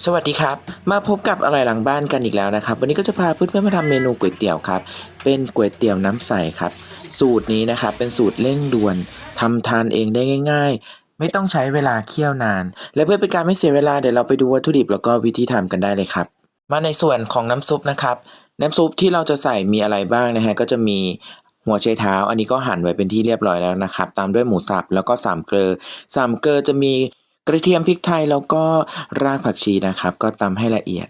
สวัสดีครับ มาพบกับอะไรหลังบ้านกันอีกแล้วนะครับ วันนี้ก็จะพาเพื่อนๆมาทำเมนูก๋วยเตี๋ยวครับ เป็นก๋วยเตี๋ยวน้ำใสครับ สูตรนี้นะครับเป็นสูตรเร่งด่วนทำทานเองได้ง่าย ๆ ไม่ต้องใช้เวลาเคี่ยวนาน และเพื่อเป็นการไม่เสียเวลาเดี๋ยวเราไปดูวัตถุดิบแล้วก็วิธีทำกันได้เลยครับ มาในส่วนของน้ำซุปนะครับ น้ำซุปที่เราจะใส่มีอะไรบ้างนะฮะก็จะมีหัวไชเท้า อันนี้ก็หั่นไว้เป็นที่เรียบร้อยแล้วนะครับ ตามด้วยหมูสับแล้วก็สามเกลือสามเกลือจะมี กระเทียมพริกไทยแล้วก็รากผักชีนะครับ ก็ตำให้ละเอียด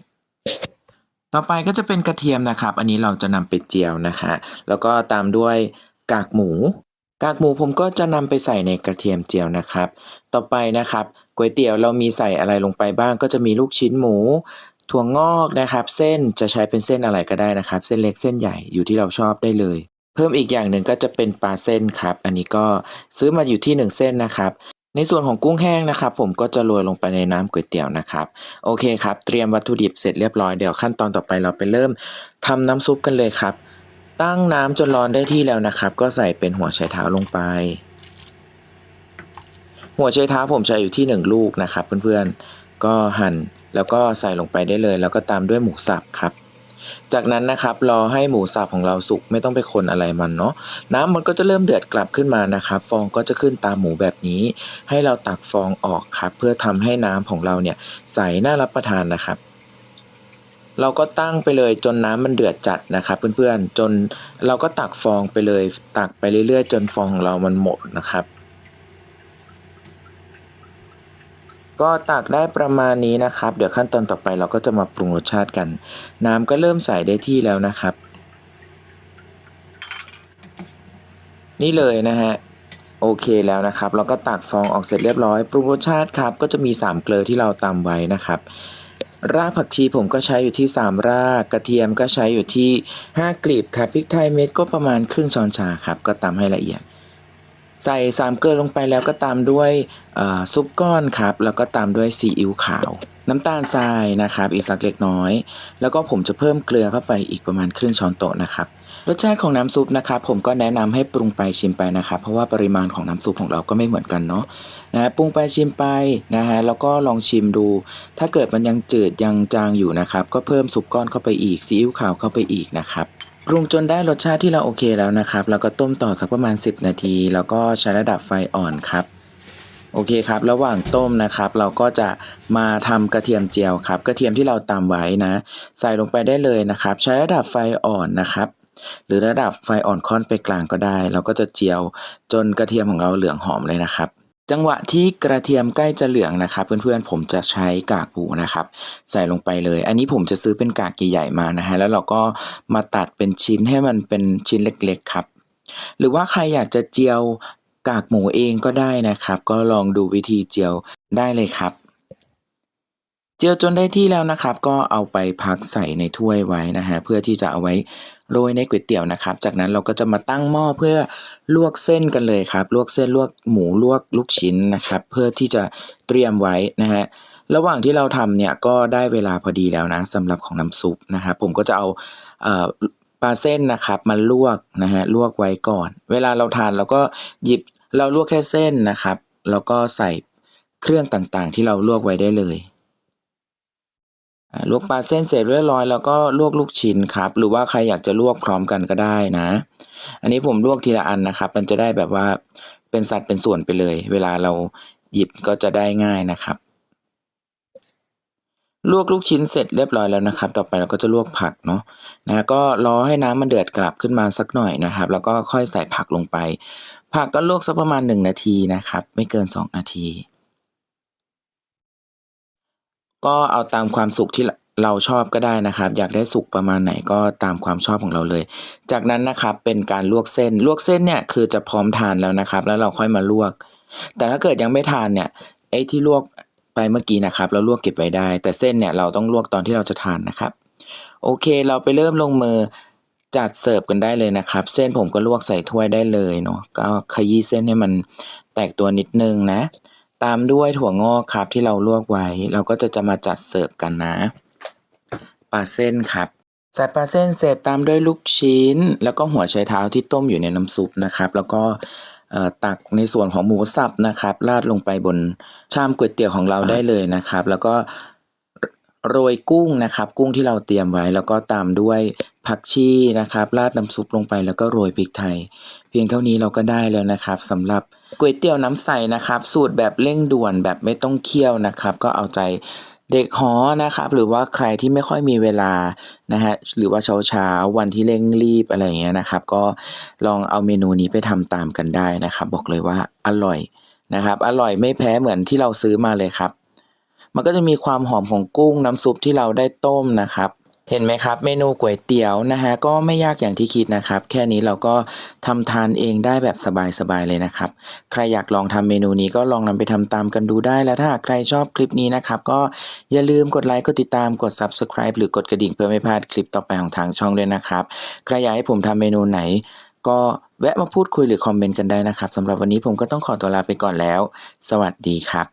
ต่อไปก็จะเป็นกระเทียมนะครับ อันนี้เราจะนำไปเจียวนะคะ แล้วก็ตามด้วยกากหมู กากหมูผมก็จะนำไปใส่ในกระเทียมเจียวนะครับ ต่อไปนะครับก๋วยเตี๋ยวเรามีใส่อะไรลงไปบ้าง ก็จะมีลูกชิ้นหมู ถั่วงอกนะครับ เส้นจะใช้เป็นเส้นอะไรก็ได้นะครับ เส้นเล็กเส้นใหญ่อยู่ที่เราชอบได้เลยเพิ่มอีกอย่างหนึ่งก็จะเป็นปลาเส้นครับ อันนี้ก็ซื้อมาอยู่ที่หนึ่งเส้นนะครับ ในส่วนของกุ้งแห้งนะครับ ผมก็จะโรยลงไปในน้ำก๋วยเตี๋ยวนะครับ โอเคครับ เตรียมวัตถุดิบเสร็จเรียบร้อยเดี๋ยวขั้นตอนต่อไปเราไปเริ่มทำน้ำซุปกันเลยครับ ตั้งน้ำจนร้อนได้ที่แล้วนะครับ ก็ใส่เป็นหัวไชเท้าลงไป หัวไชเท้าผมใช้อยู่ที่หนึ่งลูกนะครับ เพื่อนๆก็หั่นแล้วก็ใส่ลงไปได้เลย แล้วก็ตามด้วยหมูสับครับ จากนั้นนะครับรอให้หมูสับของเราสุกไม่ต้องไปคนอะไรมันเนาะน้ำมันก็จะเริ่มเดือดกลับขึ้นมานะครับ ฟองก็จะขึ้นตามหมูแบบนี้ ให้เราตักฟองออกครับ เพื่อทำให้น้ำของเราเนี่ยใสน่ารับประทานนะครับ เราก็ตั้งไปเลยจนน้ำมันเดือดจัดนะครับ เพื่อนๆจนเราก็ตักฟองไปเลย ตักไปเรื่อยๆ จนฟองของเรามันหมดนะครับ ก็ตักได้ประมาณนี้นะครับ เดี๋ยวขั้นตอนต่อไปเราก็จะมาปรุงรสชาติกัน น้ำก็เริ่มใส่ได้ที่แล้วนะครับ นี่เลยนะฮะโอเคแล้วนะครับ เราก็ตักฟองออกเสร็จเรียบร้อย ปรุงรสชาติครับ ก็จะมี 3 เกลือที่เราตำไว้นะครับ รากผักชีผมก็ใช้อยู่ที่ 3 ราก กระเทียมก็ใช้อยู่ที่ 5กลีบครับพริกไทยเม็ดก็ประมาณครึ่งช้อนชาครับ ก็ตำให้ละเอียด ใส่สามเกลือลงไปแล้วก็ตามด้วยซุปก้อนครับ แล้วก็ตามด้วยซีอิ๊วขาว น้ำตาลทรายนะครับ อีกสักเล็กน้อย แล้วก็ผมจะเพิ่มเกลือเข้าไปอีกประมาณครึ่งช้อนโต๊ะนะครับรสชาติของน้ำซุปนะครับผมก็แนะนำให้ปรุงไปชิมไปนะครับ เพราะว่าปริมาณของน้ำซุปของเราก็ไม่เหมือนกันเนาะนะปรุงไปชิมไปนะฮะแล้วก็ลองชิมดู ถ้าเกิดมันยังจืดยังจางอยู่นะครับ ก็เพิ่มซุปก้อนเข้าไปอีกซีอิ๊วขาวเข้าไปอีกนะครับ ปรุงจนได้รสชาติที่เราโอเคแล้วนะครับ แล้วก็ต้มต่อสักประมาณ 10 นาที แล้วก็ใช้ระดับไฟอ่อนครับ โอเคครับ ระหว่างต้มนะครับ เราก็จะมาทำกระเทียมเจียวครับ กระเทียมที่เราตำไว้นะ ใส่ลงไปได้เลยนะครับ ใช้ระดับไฟอ่อนนะครับ หรือระดับไฟอ่อนค่อนไปกลางก็ได้ เราก็จะเจียวจนกระเทียมของเราเหลืองหอมเลยนะครับ จังหวะที่กระเทียมใกล้จะเหลืองนะครับเพื่อนๆผมจะใช้กากหมูนะครับ ใส่ลงไปเลย อันนี้ผมจะซื้อเป็นกากใหญ่ๆมานะฮะแล้วเราก็มาตัดเป็นชิ้นให้มันเป็นชิ้นเล็กๆครับ หรือว่าใครอยากจะเจียวกากหมูเองก็ได้นะครับ ก็ลองดูวิธีเจียวได้เลยครับ จียวจนได้ที่แล้วนะครับ ก็เอาไปพักใส่ในถ้วยไว้นะฮะเพื่อที่จะเอาไว้โรยในก๋วยเตี๋ยวนะครับ จากนั้นเราก็จะมาตั้งหม้อเพื่อลวกเส้นกันเลยครับ ลวกเส้นลวกหมูลวกลูกชิ้นนะครับ เพื่อที่จะเตรียมไว้นะฮะระหว่างที่เราทำเนี่ยก็ได้เวลาพอดีแล้วนะสำหรับของน้ำซุปนะครับผมก็จะเอาเออปลาเส้นนะครับมาลวกนะฮะลวกไว้ก่อน เวลาเราทานเราก็หยิบเราลวกแค่เส้นนะครับ แล้วก็ใส่เครื่องต่างๆ ที่เราลวกไว้ได้เลย ลวกปลาเส้นเสร็จเรียบร้อยแล้วก็ลวกลูกชิ้นครับ หรือว่าใครอยากจะลวกพร้อมกันก็ได้นะ อันนี้ผมลวกทีละอันนะครับ มันจะได้แบบว่าเป็นสัดเป็นส่วนไปเลย เวลาเราหยิบก็จะได้ง่ายนะครับ ลวกลูกชิ้นเสร็จเรียบร้อยแล้วนะครับ ต่อไปเราก็จะลวกผักเนาะนะก็รอให้น้ำมันเดือดกลับขึ้นมาสักหน่อยนะครับ แล้วก็ค่อยใส่ผักลงไป ผักก็ลวกสักประมาณหนึ่งนาทีนะครับ ไม่เกินสองนาที ก็เอาตามความสุกที่เราชอบก็ได้นะครับ อยากได้สุกประมาณไหนก็ตามความชอบของเราเลย จากนั้นนะครับเป็นการลวกเส้น ลวกเส้นเนี่ยคือจะพร้อมทานแล้วนะครับ แล้วเราค่อยมาลวก แต่ถ้าเกิดยังไม่ทานเนี่ยไอ้ที่ลวกไปเมื่อกี้นะครับเราลวกเก็บไว้ได้ แต่เส้นเนี่ยเราต้องลวกตอนที่เราจะทานนะครับ โอเคเราไปเริ่มลงมือจัดเสิร์ฟกันได้เลยนะครับ เส้นผมก็ลวกใส่ถ้วยได้เลยเนาะก็ขยี้เส้นให้มันแตกตัวนิดนึงนะ ตามด้วยถั่วงอกครับที่เราลวกไว้ เราก็จะจะมาจัดเสิร์ฟกันนะปลาเส้นครับใส่ปลาเส้นเสร็จตามด้วยลูกชิ้น แล้วก็หัวไชเท้าที่ต้มอยู่ในน้ำซุปนะครับ แล้วก็ตักในส่วนของหมูสับนะครับราดลงไปบนชามก๋วยเตี๋ยวของเราได้เลยนะครับ แล้วก็ โรยกุ้งนะครับ กุ้งที่เราเตรียมไว้ แล้วก็ตามด้วยผักชีนะครับ ราดน้ำซุปลงไปแล้วก็โรยพริกไทย เพียงเท่านี้เราก็ได้แล้วนะครับสำหรับก๋วยเตี๋ยวน้ำใสนะครับ สูตรแบบเร่งด่วนแบบไม่ต้องเคี่ยวนะครับ ก็เอาใจเด็กหอนะครับ หรือว่าใครที่ไม่ค่อยมีเวลานะฮะหรือว่าเช้าเช้าวันที่เร่งรีบอะไรอย่างเงี้ยนะครับ ก็ลองเอาเมนูนี้ไปทำตามกันได้นะครับ บอกเลยว่าอร่อยนะครับ อร่อยไม่แพ้เหมือนที่เราซื้อมาเลยครับ มันก็จะมีความหอมของกุ้งน้ำซุปที่เราได้ต้มนะครับ เห็นไหมครับ เมนูก๋วยเตี๋ยวนะฮะก็ไม่ยากอย่างที่คิดนะครับ แค่นี้เราก็ทำทานเองได้แบบสบายๆเลยนะครับ ใครอยากลองทำเมนูนี้ก็ลองนำไปทำตามกันดูได้ และถ้าใครชอบคลิปนี้นะครับ ก็อย่าลืมกดไลค์กดติดตามกด subscribe หรือกดกระดิ่งเพื่อไม่พลาดคลิปต่อไปของทางช่องด้วยนะครับใครอยากให้ผมทำเมนูไหนก็แวะมาพูดคุยหรือคอมเมนต์กันได้นะครับสำหรับวันนี้ผมก็ต้องขอตัวลาไปก่อนแล้ว สวัสดีครับ